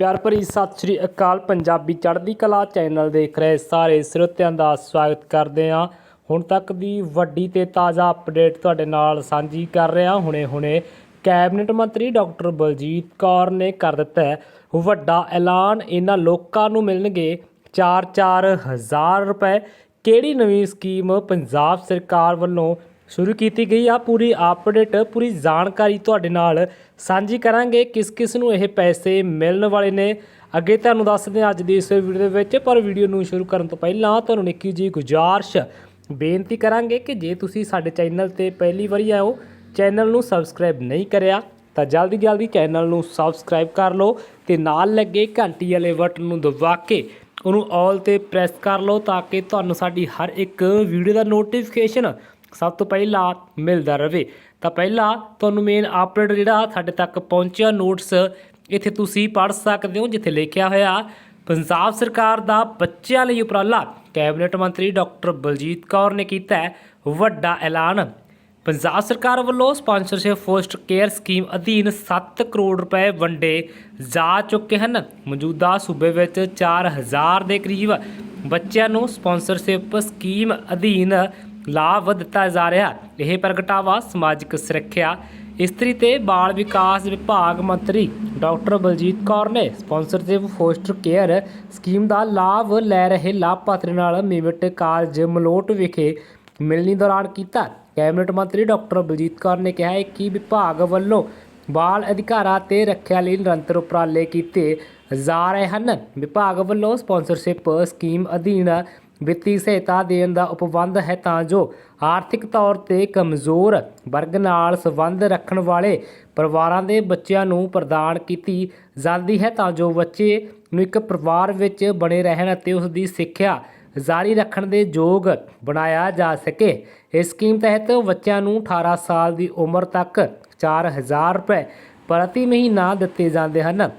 ਪਿਆਰ ਭਰੀ ਸਤਿ ਸ੍ਰੀ ਅਕਾਲ। ਪੰਜਾਬੀ ਚੜ੍ਹਦੀ ਕਲਾ ਚੈਨਲ ਦੇਖ ਰਹੇ ਸਾਰੇ ਸਰੋਤਿਆਂ ਦਾ ਸਵਾਗਤ ਕਰਦੇ ਹਾਂ। ਹੁਣ ਤੱਕ ਦੀ ਵੱਡੀ ਤੇ ਤਾਜ਼ਾ ਅਪਡੇਟ ਤੁਹਾਡੇ ਨਾਲ ਸਾਂਝੀ ਕਰ ਰਿਹਾ ਹੁਣੇ-ਹੁਣੇ ਕੈਬਨਿਟ ਮੰਤਰੀ ਡਾਕਟਰ ਬਲਜੀਤ ਕੌਰ ਨੇ ਕਰ ਦਿੱਤਾ ਵੱਡਾ ਐਲਾਨ। ਇਹਨਾਂ ਲੋਕਾਂ ਨੂੰ ਮਿਲਣਗੇ 4-4 ਹਜ਼ਾਰ ਰੁਪਏ। ਕਿਹੜੀ ਨਵੀਂ ਸਕੀਮ ਪੰਜਾਬ ਸਰਕਾਰ ਵੱਲੋਂ ਸ਼ੁਰੂ ਕੀਤੀ ਗਈ ਆ ਪੂਰੀ ਅਪਡੇਟ ਪੂਰੀ ਜਾਣਕਾਰੀ ਤੁਹਾਡੇ ਨਾਲ ਸਾਂਝੀ ਕਰਾਂਗੇ ਕਿਸ ਕਿਸ ਨੂੰ ਇਹ ਪੈਸੇ ਮਿਲਣ ਵਾਲੇ ਨੇ। ਅੱਗੇ ਤੁਹਾਨੂੰ ਦੱਸਦੇ ਹਾਂ ਅੱਜ ਦੀ ਇਸ ਵੀਡੀਓ ਦੇ ਵਿੱਚ, ਪਰ ਵੀਡੀਓ ਨੂੰ ਸ਼ੁਰੂ ਕਰਨ ਤੋਂ ਪਹਿਲਾਂ ਤੁਹਾਨੂੰ ਨਿੱਕੀ ਜੀ ਗੁਜ਼ਾਰਿਸ਼ ਬੇਨਤੀ ਕਰਾਂਗੇ ਕਿ ਜੇ ਤੁਸੀਂ ਸਾਡੇ ਚੈਨਲ ਤੇ ਪਹਿਲੀ ਵਾਰੀ ਆਏ ਹੋ, ਚੈਨਲ ਨੂੰ ਸਬਸਕ੍ਰਾਈਬ ਨਹੀਂ ਕਰਿਆ, ਤਾਂ ਜਲਦੀ ਜਲਦੀ ਚੈਨਲ ਨੂੰ ਸਬਸਕ੍ਰਾਈਬ ਕਰ ਲਓ ਤੇ ਨਾਲ ਲੱਗੇ ਘੰਟੀ ਵਾਲੇ ਬਟਨ ਨੂੰ ਦਬਾ ਕੇ ਉਹਨੂੰ ਆਲ ਤੇ ਪ੍ਰੈਸ ਕਰ ਲਓ ਤਾਂ ਕਿ ਤੁਹਾਨੂੰ ਸਾਡੀ ਹਰ ਇੱਕ ਵੀਡੀਓ ਦਾ ਨੋਟੀਫਿਕੇਸ਼ਨ ਸਭ ਤੋਂ ਪਹਿਲਾਂ ਮਿਲਦਾ ਰਹੇ ਤਾਂ ਪਹਿਲਾਂ ਤੁਹਾਨੂੰ ਮੇਨ ਅਪਡੇਟ ਜਿਹੜਾ ਸਾਡੇ ਤੱਕ ਪਹੁੰਚਿਆ ਨੋਟਸ ਇੱਥੇ ਤੁਸੀਂ ਪੜ੍ਹ ਸਕਦੇ ਹੋ, ਜਿੱਥੇ ਲਿਖਿਆ ਹੋਇਆ, ਪੰਜਾਬ ਸਰਕਾਰ ਦਾ ਬੱਚਿਆਂ ਲਈ ਉਪਰਾਲਾ। ਕੈਬਨਿਟ ਮੰਤਰੀ ਡਾਕਟਰ ਬਲਜੀਤ ਕੌਰ ਨੇ ਕੀਤਾ ਵੱਡਾ ਐਲਾਨ। ਪੰਜਾਬ ਸਰਕਾਰ ਵੱਲੋਂ ਸਪਾਂਸਰਸ਼ਿਪ ਫੋਸਟ ਕੇਅਰ ਸਕੀਮ ਅਧੀਨ 7 ਕਰੋੜ ਰੁਪਏ ਵੰਡੇ ਜਾ ਚੁੱਕੇ ਹਨ। ਮੌਜੂਦਾ ਸੂਬੇ ਵਿੱਚ 4000 ਦੇ ਕਰੀਬ ਬੱਚਿਆਂ ਨੂੰ ਸਪਾਂਸਰਸ਼ਿਪ ਸਕੀਮ ਅਧੀਨ ਲਾਭ ਦਿੱਤਾ ਜਾ ਰਿਹਾ। ਇਹ ਪ੍ਰਗਟਾਵਾ ਸਮਾਜਿਕ ਸੁਰੱਖਿਆ, ਇਸਤਰੀ ਤੇ ਬਾਲ ਵਿਕਾਸ ਵਿਭਾਗ ਮੰਤਰੀ ਡਾਕਟਰ ਬਲਜੀਤ ਕੌਰ ਨੇ ਸਪਾਂਸਰਸ਼ਿਪ ਫੋਸਟਰ ਕੇਅਰ ਸਕੀਮ ਦਾ ਲਾਭ ਲੈ ਰਹੇ ਲਾਭਪਾਤਰੀ ਨਾਲ ਮੇਵਟ ਕਾਲਜ ਮਲੋਟ ਵਿਖੇ ਮਿਲਣੀ ਦੌਰਾਨ ਕੀਤਾ। ਕੈਬਨਿਟ ਮੰਤਰੀ ਡਾਕਟਰ ਬਲਜੀਤ ਕੌਰ ਨੇ ਕਿਹਾ ਹੈ ਕਿ ਵਿਭਾਗ ਵੱਲੋਂ ਬਾਲ ਅਧਿਕਾਰਾਂ ਤੇ ਰੱਖਿਆ ਲਈ ਨਿਰੰਤਰ ਉਪਰਾਲੇ ਕੀਤੇ ਜਾ ਰਹੇ ਹਨ। ਵਿਭਾਗ ਵੱਲੋਂ ਸਪਾਂਸਰਸ਼ਿਪ ਸਕੀਮ ਅਧੀਨ ਵਿੱਤੀ ਸਹਾਇਤਾ ਦੇਣ ਦਾ ਉਪਬੰਧ ਹੈ ਤਾਂ ਜੋ ਆਰਥਿਕ ਤੌਰ ਤੇ ਕਮਜ਼ੋਰ ਵਰਗ ਨਾਲ ਸੰਬੰਧ ਰੱਖਣ ਵਾਲੇ ਪਰਿਵਾਰਾਂ ਦੇ ਬੱਚਿਆਂ ਨੂੰ ਪ੍ਰਦਾਨ ਕੀਤੀ ਜਾਂਦੀ ਹੈ ਤਾਂ ਜੋ ਬੱਚੇ ਨੂੰ ਇੱਕ ਪਰਿਵਾਰ ਵਿੱਚ ਬਣੇ ਰਹਿਣ ਅਤੇ ਉਸ ਦੀ ਸਿੱਖਿਆ ਜਾਰੀ ਰੱਖਣ ਦੇ ਯੋਗ ਬਣਾਇਆ ਜਾ ਸਕੇ। ਇਸ ਸਕੀਮ ਤਹਿਤ ਬੱਚਿਆਂ ਨੂੰ 18 ਸਾਲ ਦੀ ਉਮਰ ਤੱਕ 4000 ਰੁਪਏ ਪ੍ਰਤੀ ਮਹੀਨਾ ਦਿੱਤੇ ਜਾਂਦੇ ਹਨ।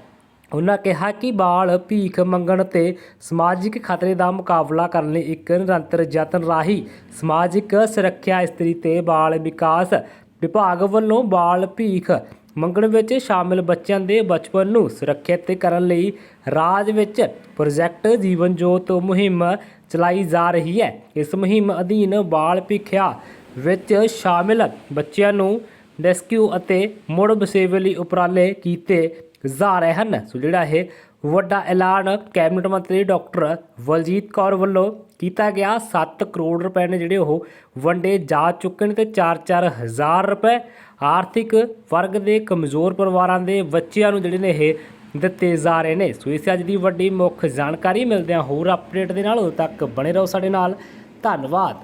ਉਹਨਾਂ ਕਿਹਾ ਕਿ ਬਾਲ ਭੀਖ ਮੰਗਣ ਤੇ ਸਮਾਜਿਕ ਖਤਰੇ ਦਾ ਮੁਕਾਬਲਾ ਕਰਨ ਲਈ ਇੱਕ ਨਿਰੰਤਰ ਯਤਨ ਰਾਹੀਂ ਸਮਾਜਿਕ ਸੁਰੱਖਿਆ ਇਸਤਰੀ ਤੇ ਬਾਲ ਵਿਕਾਸ ਵਿਭਾਗ ਵੱਲੋਂ ਬਾਲ ਭੀਖ ਮੰਗਣ ਵਿੱਚ ਸ਼ਾਮਿਲ ਬੱਚਿਆਂ ਦੇ ਬਚਪਨ ਨੂੰ ਸੁਰੱਖਿਅਤ ਕਰਨ ਲਈ ਰਾਜ ਵਿੱਚ ਪ੍ਰੋਜੈਕਟ ਜੀਵਨ ਜੋਤ ਮੁਹਿੰਮ ਚਲਾਈ ਜਾ ਰਹੀ ਹੈ। ਇਸ ਮੁਹਿੰਮ ਅਧੀਨ ਬਾਲ ਭੀਖਿਆ ਵਿੱਚ ਸ਼ਾਮਿਲ ਬੱਚਿਆਂ ਨੂੰ ਰੈਸਕਿਊ ਅਤੇ ਮੁੜ ਵਸੇਵੇ ਲਈ ਉਪਰਾਲੇ ਕੀਤੇ ਜਾ ਰਹੇ ਹਨ। ਸੋ ਜਿਹੜਾ ਇਹ ਵੱਡਾ ਐਲਾਨ ਕੈਬਨਿਟ ਮੰਤਰੀ ਡਾਕਟਰ ਬਲਜੀਤ ਕੌਰ ਵੱਲੋਂ ਕੀਤਾ ਗਿਆ 7 ਕਰੋੜ ਰੁਪਏ ਨੇ ਜਿਹੜੇ ਉਹ ਵੰਡੇ ਜਾ ਚੁੱਕੇ ਨੇ ਤੇ 4-4 ਹਜ਼ਾਰ ਰੁਪਏ ਆਰਥਿਕ ਵਰਗ ਦੇ ਕਮਜ਼ੋਰ ਪਰਿਵਾਰਾਂ ਦੇ ਬੱਚਿਆਂ ਨੂੰ ਜਿਹੜੇ ਨੇ ਇਹ ਦਿੱਤੇ ਜਾ ਰਹੇ ਨੇ। ਸੋ ਇਸ ਅੱਜ ਦੀ ਵੱਡੀ ਮੁੱਖ ਜਾਣਕਾਰੀ ਮਿਲਦਿਆਂ ਹੋਰ ਅਪਡੇਟ ਦੇ ਨਾਲ ਉਦੋਂ ਤੱਕ ਬਣੇ ਰਹੋ ਸਾਡੇ ਨਾਲ। ਧੰਨਵਾਦ।